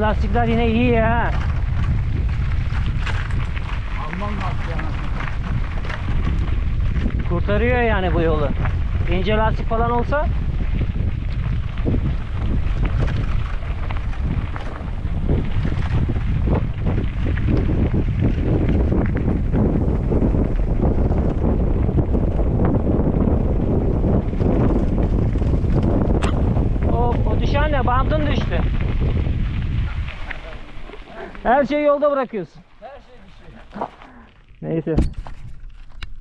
lastikler yine iyi ya. Alman lastiği. Kurtarıyor yani bu yolu. İnce lastik falan olsa O, o düşen ne? Bantın düştü. Her şeyi yolda bırakıyorsun. Her şey bir şey. Neyse.